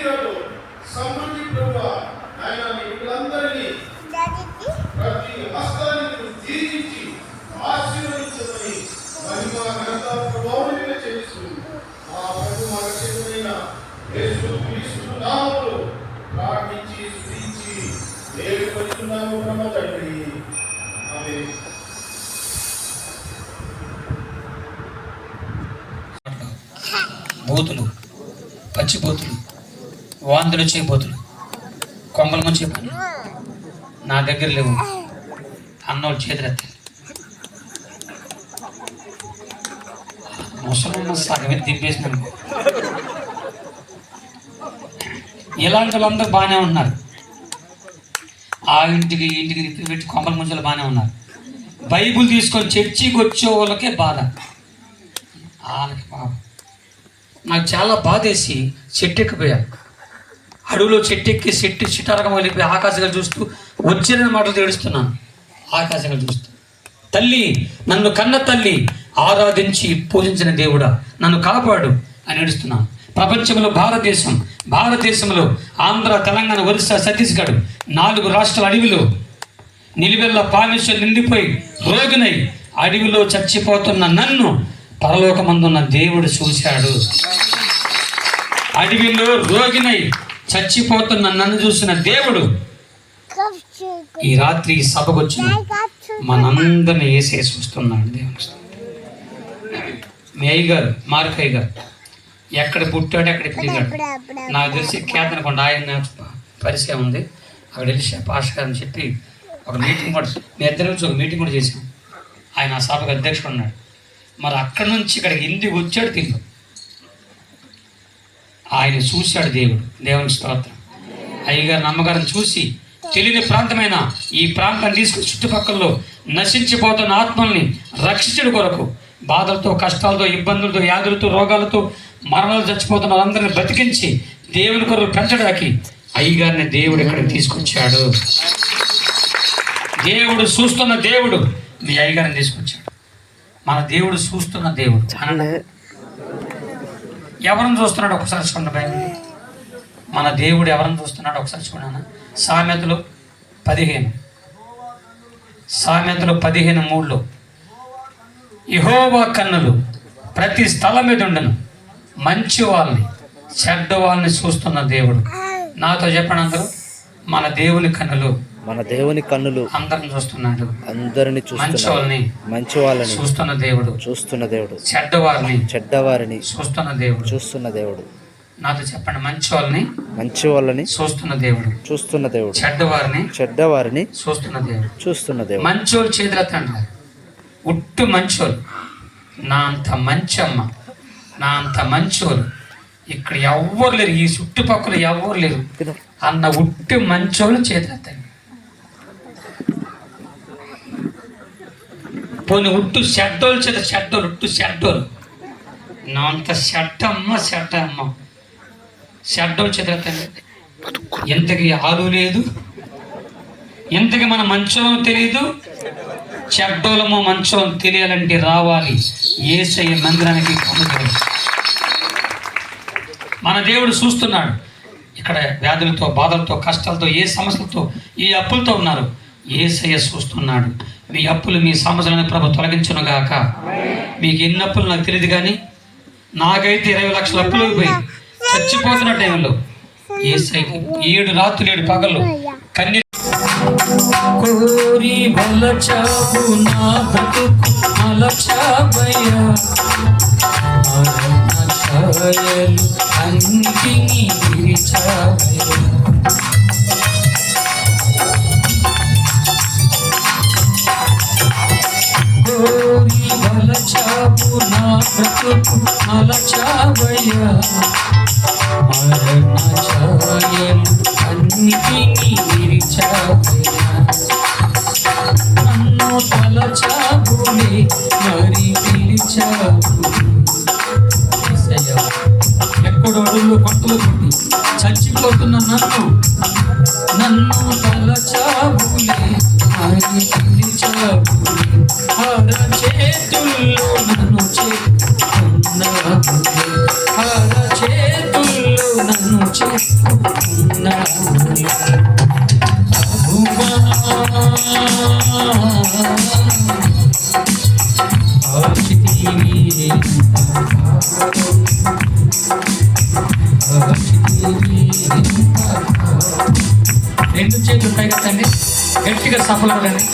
స్నేహితులతో సమృద్ధి ప్రభు ఆయన వీళ్ళందరినీ ప్రతి హస్తాన్ని నువ్వు దీవించి ఆశీర్వదించమని మహిమ ఘనత ప్రభావం చేస్తుంది ఆ ప్రభు మన రక్షకుడైన యేసు క్రీస్తు నామములో ప్రార్థించి స్తుతించి దేవుని పరిశున్నాము బ్రహ్మ తండ్రి. ఆమేన్. బూతులు పచ్చిబూతులు వాంతులు చేయబోతులు కొంగల ముంచే పనులు నా దగ్గర లేవు. అన్నోళ్ళు చేతులెత్తాలి ముసలమ్మ సగమే దింపేసినాను ఇలాంటి వాళ్ళందరూ బాగానే ఉన్నారు. ఆ ఇంటికి ఇంటికి తిప్పి పెట్టి కొమ్మల ముంజలు బాగానే ఉన్నారు. బైబుల్ తీసుకొని చర్చికి వచ్చే వాళ్ళకే బాధ. వాళ్ళకి పాపం నాకు చాలా బాధేసి చెట్టు ఎక్కిపోయాను అడవిలో చెట్టు ఎక్కి చెట్టు చిటారకం వెళ్ళిపోయి ఆకాశంగా చూస్తూ వచ్చిన మాటలు ఏడుస్తున్నాను ఆకాశంగా చూస్తూ. తల్లి నన్ను కన్న తల్లి ఆరాధించి పూజించిన దేవుడా నన్ను కాపాడు అని ఏడుస్తున్నాను. ప్రపంచంలో భారతదేశం భారతదేశంలో ఆంధ్ర తెలంగాణ ఒరిస్సా ఛత్తీస్గఢ్ నాలుగు రాష్ట్రాల అడవిలో నిలువెల్ల పామిషన్ నిండిపోయి రోగినై అడవిలో చచ్చిపోతున్న నన్ను పరలోకమందున్న దేవుడు చూశాడు. అడవిలో రోగినై చచ్చిపోతున్న నన్ను చూసిన దేవుడు ఈ రాత్రి ఈ సభకు వచ్చిన మనందరిని వేసే చూస్తున్నాడు దేవుని స్తోత్రం. మీ అయ్య గారు మార్కయ్య గారు ఎక్కడ పుట్టాడు ఎక్కడ పెరిగాడు నాకు తెలిసి కేతనకొండ ఆయన పరిచయం ఉంది. అక్కడ వెళ్ళి పాష గారిని చెప్పి ఒక మీటింగ్ కూడా మీ ఇద్దరు వచ్చి ఒక మీటింగ్ కూడా చేశాం. ఆయన ఆ సభకు అధ్యక్షుడు ఉన్నాడు. మరి అక్కడి నుంచి ఇక్కడికి ఎందుకు వచ్చాడు తెలియదు. ఆయన చూశాడు దేవుడు. దేవుని స్తోత్రం. అయ్యగారు అమ్మగారిని చూసి తెలియని ప్రాంతమైన ఈ ప్రాంతాన్ని తీసుకుని చుట్టుపక్కలలో నశించిపోతున్న ఆత్మల్ని రక్షించడం కొరకు బాధలతో కష్టాలతో ఇబ్బందులతో వ్యాధులతో రోగాలతో మరణాలు చచ్చిపోతున్న వాళ్ళందరినీ బ్రతికించి దేవుని కొరకు పెంచడానికి అయ్యగారిని దేవుడు ఇక్కడికి తీసుకొచ్చాడు. దేవుడు చూస్తున్న దేవుడు మీ అయ్యగారిని తీసుకొచ్చాడు. మన దేవుడు చూస్తున్న దేవుడు. ఎవరిని చూస్తున్నాడు ఒకసారి చూడండి బైబిల్. మన దేవుడు ఎవరిని చూస్తున్నాడు ఒకసారి చూడనా సామెతలు పదిహేను. సామెతలు పదిహేను మూడులో ఇహోవా కన్నులు ప్రతి స్థలం మీద ఉండను. మంచి వాళ్ళని చెడ్డ వాళ్ళని చూస్తున్న దేవుడు. నాతో చెప్పండి అందరూ మన దేవుని కన్నులు మన దేవుని కన్నులు అందరిని చూస్తున్నాడు. అందరిని మంచి చూస్తున్నాడు. వాళ్ళని మంచి వాళ్ళని చూస్తున్న దేవుడు. చూస్తున్న దేవుడు. చెడ్డ వారిని చెడ్డవారిని చూస్తున్న దేవుడు. చూస్తున్న దేవుడు. నాతో చెప్పండి మంచి వాళ్ళని మంచి వాళ్ళని చూస్తున్న దేవుడు. చూస్తున్న దేవుడు. చెడ్డ వారిని చెడ్డవారిని చూస్తున్న దేవుడు. చూస్తున్న దేవుడు. మంచోళ్ళు చేతులెత్తండి ఉట్టు మంచోళ్ళు. నా అంత మంచి అమ్మ నా అంత మంచోళ్ళు. ఇక్కడ ఎవ్వరు లేరు. ఈ చుట్టుపక్కల ఎవ్వరు లేరు. అన్న ఉట్టు మంచోళ్ళు చేతులెత్తండి పోనీ ఉట్టు షడ్డోలు చేత షడ్డోలు ఉట్టు షడ్డోలు. నా అంత షడ్డమ్మ షడ్డమ్మ షడ్డోలు చేతులెత్తండి ఎంతకి ఆలు లేదు? ఎంతకి మన మంచం తెలియదు చెడ్డోలము మంచం తెలియాలంటే రావాలి. ఏసయ్య మందిరానికి పొందుతాడు మన దేవుడు చూస్తున్నాడు. ఇక్కడ వ్యాధులతో బాధలతో కష్టాలతో ఏ సమస్యలతో ఏ అప్పులతో ఉన్నారు? ఏసయ్య చూస్తున్నాడు. మీ అప్పులు మీ సమస్యలను ప్రభు తొలగించును గాక మీకు ఎన్ని అప్పులు నాకు తెలియదు కానీ నాకైతే ఇరవై లక్షల అప్పులు పోయి చచ్చిపోతున్న టైంలో ఏ ఏడు రాత్రులు ఏడు పగలు కన్నీ కోరి బలచావు నా బతుకు మలచావయ్యా అన్నిటినీ బలచావు నా బ్రతుకు మరణ ఛాయలు అన్నిటినీ విరిచావయ్యా నన్ను తలచావులే మరి పిలిచావు ఎక్కడో అడుగులో పట్టులు పెట్టి చచ్చిపోతున్న నన్ను నన్ను తలచావులే మరి పిలిచావు హర చేతుల్లో నన్ను చేస్తున్నావులే హర చేతుల్లో నన్ను రెండు చేతులు పైకెత్తండి గట్టిగా సఫలపడండి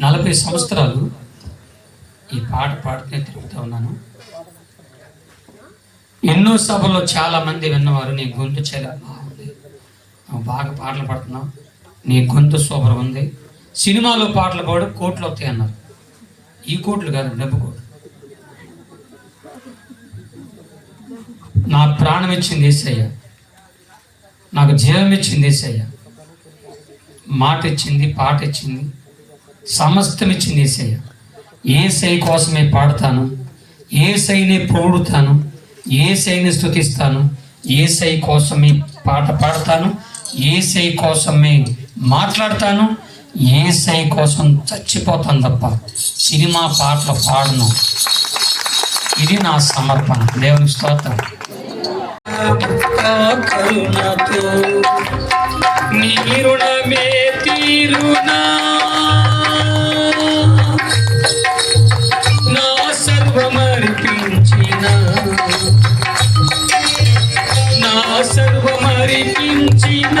నలభై సంవత్సరాలు ఈ పాట పాడుతూనే తిరుగుతూ ఉన్నాను. ఎన్నో సభల్లో చాలా మంది విన్నవారు నీ గొంతు చాలా బాగుంది. నువ్వు బాగా పాటలు పాడుతున్నావు. నీ గొంతు సూపర్ ఉంది. సినిమాలో పాటలు పాడు కోట్లు వస్తాయి అన్నారు. ఈ కోట్లు కాదు డబ్బు కోట్లు. నా ప్రాణం ఇచ్చింది ఏసయ్య. నాకు జీవం ఇచ్చింది ఏసయ్య. మాట ఇచ్చింది పాట ఇచ్చింది. సమస్తం ఇచ్చింది ఏసయ్య ఏసై కోసమే పాడతాను ఏసైనే పొగుడుతాను ఏసైని స్థుతిస్తాను ఏసై కోసమే పాట పాడతాను ఏసై కోసమే మాట్లాడతాను ఏసై కోసం చచ్చిపోతాను తప్ప సినిమా పాటలు పాడను. ఇది నా సమర్పణ. దేవుని స్తోత్రం. కరుణతో నీ రుణమే తీరునా? సర్వమర్పించిన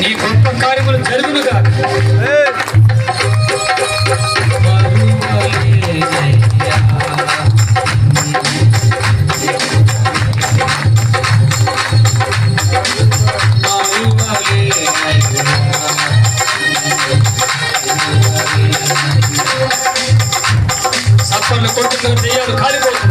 నీ గొప్ప కార్యములు జరుగునుగా. సప్పర్లు కొట్టుకుని దెయ్యాలు కాలిపోతుంది